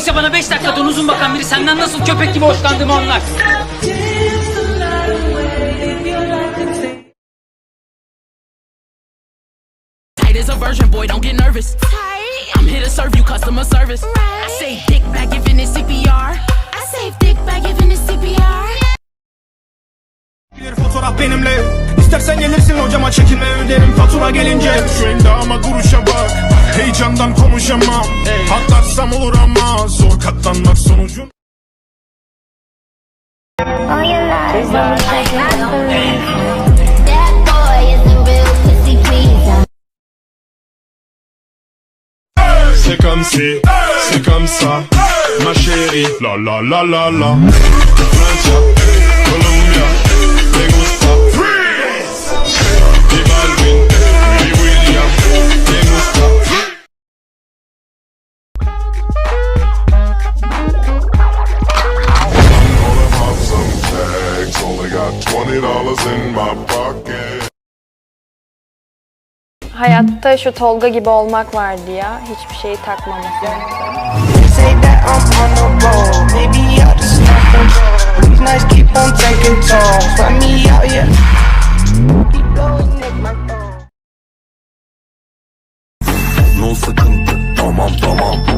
Oysa bana 5 dakikadan uzun bakan biri senden nasıl köpek gibi hoşlandığımı anlar. Tight as a virgin, boy, don't get nervous. I'm here to serve you customer service. I say dick back giving it CPR. I say dick back giving it CPR. Bir fotoğraf benimle İstersen gelirsin hocama çekinme öderim fatura gelince Şu endama duruşa bak Heyecandan konuşamam. Atlarsam olur ama Zor katlanmak sonucun That boy is a real pussy pleaser. C'est comme si, c'est comme ça Ma chérie, la la la la la Twenty dollars in my pocket. Hayatta şu Tolga gibi olmak var diye hiçbir şeyi takmaması. Tamam tamam.